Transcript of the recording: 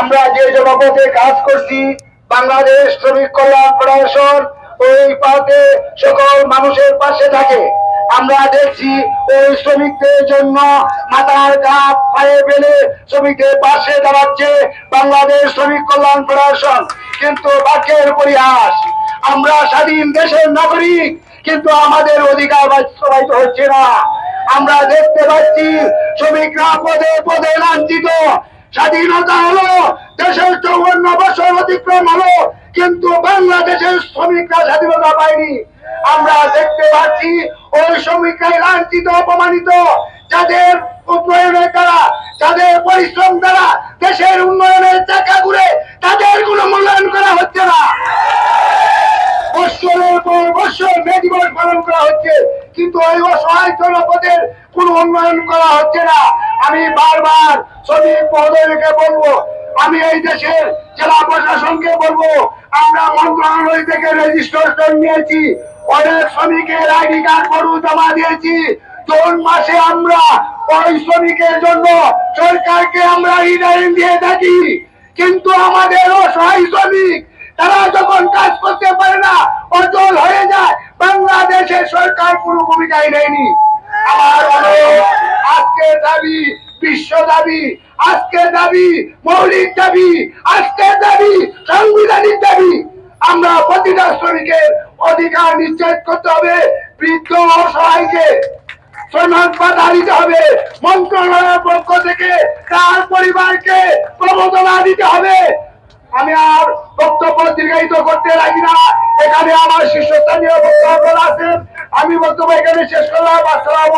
আমরা যে জনপথে কাজ করছি, বাংলাদেশ শ্রমিক কল্যাণ ফেডারেশন ওই পাতে সকল মানুষের পাশে থাকে। আমরা দেখছি ওই শ্রমিকদের জন্য মাথার কাপ পায়ে ফেলে শ্রমিকদের পাশে দাঁড়াচ্ছে বাংলাদেশ শ্রমিক কল্যাণ ফেডারেশন কিন্তু বাক্যের পরিহাস, আমরা স্বাধীন দেশের নাগরিক, কিন্তু আমাদের অধিকার বাস্তবায়িত হচ্ছে না। আমরা দেখতে পাচ্ছি শ্রমিকরা পদে পদে লাঞ্ছিত স্বাধীনতা হলো, দেশের চৌবন্ন বছর অতিক্রম হলো, কিন্তু বাংলাদেশের শ্রমিকরা স্বাধীনতা পায়নি। আমরা দেখতে পাচ্ছি, ওই শ্রমিকরাই লাঞ্ছিত, অপমানিত, যাদের উন্নয়নের দ্বারা, যাদের পরিশ্রম দ্বারা দেশের উন্নয়নের চাকা ঘুরে তাদের কোনো মূল্যায়ন করা হচ্ছে না। বৎসরের পর বৎসর মে দিবস পালন করা হচ্ছে, কিন্তু ওই অসহায় জনপদের কোনো উন্নয়ন করা হচ্ছে না। আমি বারবার শ্রমিক মহোদয়কে বলব, আমি এই দেশের জেলা প্রশাসনকে বলব, আমরা মন্ত্রণালয় থেকে রেজিস্ট্রেশন নিয়েছি, অনেক শ্রমিকের আইডি কার্ড গরু জমা দিয়েছি। জুন মাসে আমরা ওই শ্রমিকের জন্য সরকারকে আমরা রিটার্ন দিয়ে থাকি। কিন্তু আমাদের অসহায় শ্রমিক, তারা যখন কাজ করতে পারে না, অচল হয়ে যায়। বাংলাদেশের সরকার কোনো ভূমিকাই নেয়নি। আমার অনুরোধ আজকের দাবি, বিশ্ব দাবি, আজকের দাবি, মৌলিক দাবি, আজকের দাবি, সাংবিধানিক দাবি। আমরা প্রতিটা শ্রমিকের অধিকার নিশ্চিত করতে হবে, বৃদ্ধ অসহায়কে পরিবারকে প্রবোধনা দিতে হবে। আমি আর বক্তব্য দীর্ঘায়িত করতে এখানে আমার শীর্ষস্থানীয় বক্তব্য আমি বক্তব্য এখানে শেষ করলাম। আসসালামু